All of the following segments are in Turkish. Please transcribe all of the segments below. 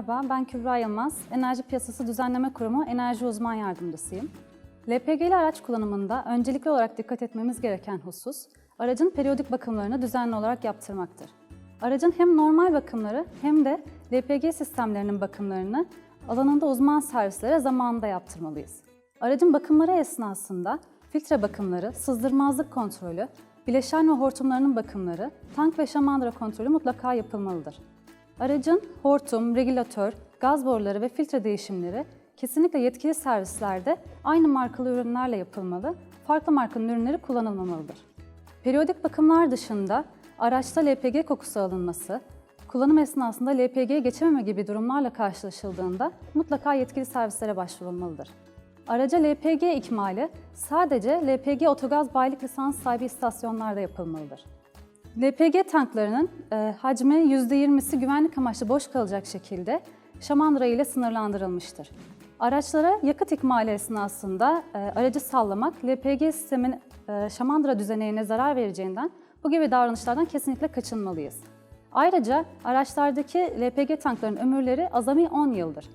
Merhaba, ben Kübra Yılmaz. Enerji Piyasası Düzenleme Kurumu Enerji Uzman Yardımcısıyım. LPG'li araç kullanımında öncelikli olarak dikkat etmemiz gereken husus, aracın periyodik bakımlarını düzenli olarak yaptırmaktır. Aracın hem normal bakımları hem de LPG sistemlerinin bakımlarını alanında uzman servislere zamanında yaptırmalıyız. Aracın bakımları esnasında filtre bakımları, sızdırmazlık kontrolü, bileşen ve hortumlarının bakımları, tank ve şamandıra kontrolü mutlaka yapılmalıdır. Aracın hortum, regülatör, gaz boruları ve filtre değişimleri kesinlikle yetkili servislerde aynı markalı ürünlerle yapılmalı, farklı markanın ürünleri kullanılmamalıdır. Periyodik bakımlar dışında araçta LPG kokusu alınması, kullanım esnasında LPG geçememe gibi durumlarla karşılaşıldığında mutlaka yetkili servislere başvurulmalıdır. Araca LPG ikmali sadece LPG otogaz bayilik lisans sahibi istasyonlarda yapılmalıdır. LPG tanklarının e, hacmi %20'si güvenlik amaçlı boş kalacak şekilde şamandıra ile sınırlandırılmıştır. Araçlara yakıt ikmali esnasında e, aracı sallamak LPG sistemin e, şamandıra düzeneğine zarar vereceğinden bu gibi davranışlardan kesinlikle kaçınmalıyız. Ayrıca araçlardaki LPG tankların ömürleri azami 10 yıldır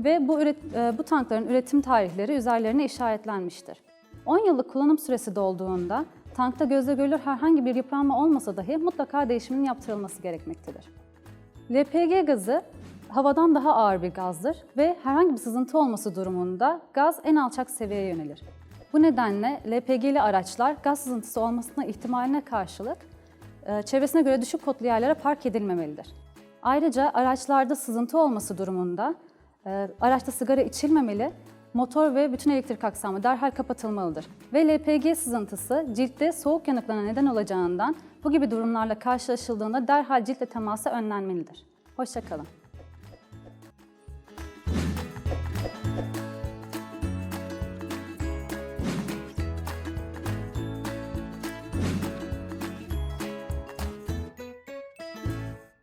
ve bu, üret- e, bu tankların üretim tarihleri üzerlerine işaretlenmiştir. 10 yıllık kullanım süresi dolduğunda tankta gözle görülür herhangi bir yıpranma olmasa dahi mutlaka değişiminin yaptırılması gerekmektedir. LPG gazı havadan daha ağır bir gazdır ve herhangi bir sızıntı olması durumunda gaz en alçak seviyeye yönelir. Bu nedenle LPG'li araçlar gaz sızıntısı olmasına ihtimaline karşılık e, çevresine göre düşük kotlu yerlere park edilmemelidir. Ayrıca araçlarda sızıntı olması durumunda e, araçta sigara içilmemeli, motor ve bütün elektrik aksamı derhal kapatılmalıdır. Ve LPG sızıntısı ciltte soğuk yanıklığına neden olacağından bu gibi durumlarla karşılaşıldığında derhal ciltle teması önlenmelidir. Hoşçakalın.